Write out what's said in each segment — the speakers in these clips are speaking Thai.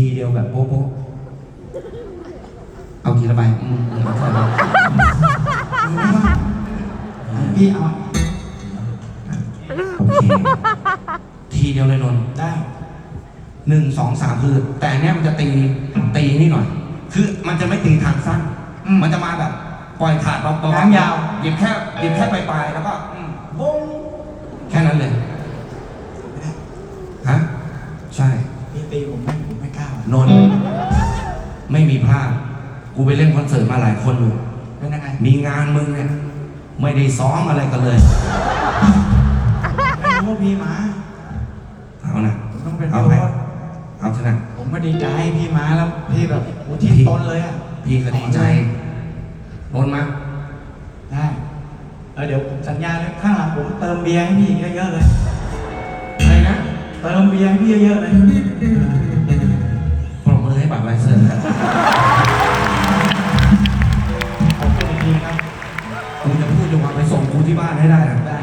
ทีเดียวแบบโป๊ะโป๊ะเอาทีละใบอืมเอาทีละใบพี่เอาโอเคทีเดียวเลยนนท์ได้หนึ่งสองสามคือ แต่อันเนี้ยมันจะตีตีนี่หน่อย คือมันจะไม่ตีทางสั้น มันจะมาแบบปล่อยขาดเบาๆหางยาวหยิบแค่หยิบแค่ปลายๆแล้วก็บงแค่นั้นเลยฮะใช่ พี่ตีผม นนท์ไม่มีพลาดกูไปเล่นคอนเสิร์ตมาหลายคนอยู่เป็นยังไงมีงานมึงเนี่ย ไม่ได้ซ้อมอะไรกันเลยไม่รู้ว่าพี่มาเอานะผมต้องเป็นเอาพี่ไปโอ๊ตเอาเถอะนะผมก็ดีใจพี่มาแล้วพี่แบบอุทิศตนเลยอะพี่ก็ดีใจนนท์มาได้เออเดี๋ยวผมสัญญาเลยข้างหลังผมเติมเบียร์ให้พี่เยอะๆเลยอะไรนะเติมเบียร์ให้พี่เยอะๆเลย ได้นะได้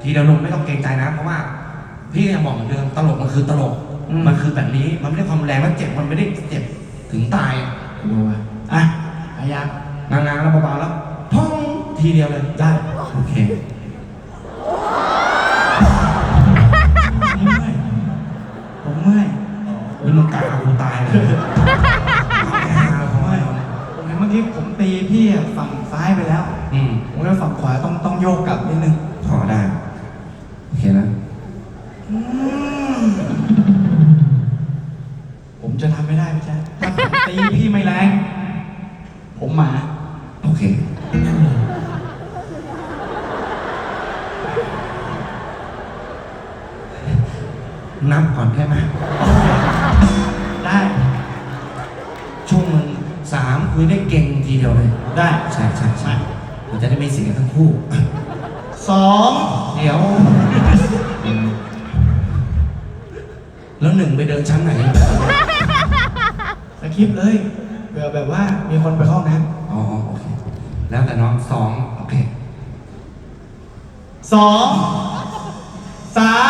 ทีเดียวนนท์ไม่ต้องเกรงใจนะ เพราะว่า พี่ยังบอกเหมือนเดิมตลกมันคือตลกมันคือแบบนี้ มันไม่ได้ความรุนแรงมันเจ็บ มันไม่ได้เจ็บถึงตายอะกลัวว่ะอะพยายามนานๆแล้วเบาๆแล้วท่องทีเดียวเลยได้ โอเค ผมเมื่อยผมเมื่อยนี่มึงกะเอากูตายเลย ฝั่งขวาต้องต้องโยกกลับนิดนึงพอได้ โอเคนะ ผมจะทำไม่ได้พี่แจ๊คถ้าผมตีพี่ไม่แรง ผมหมา โอเค นับก่อนได้ไหมได้ ช่วงมึงสามคุยได้เก่งทีเดียวเลย ได้ ใช่ใช่ใช่มันจะได้ไม่ เสียทั้งคู่สองเดี๋ยว แล้วหนึ่งไปเดินชั้นไหนสคริปต์เลยเผื่อแบบว่ามีคนไปเข้าห้องน้อ๋อโอเค แล้วแต่น้องสองโอเคำสองสาม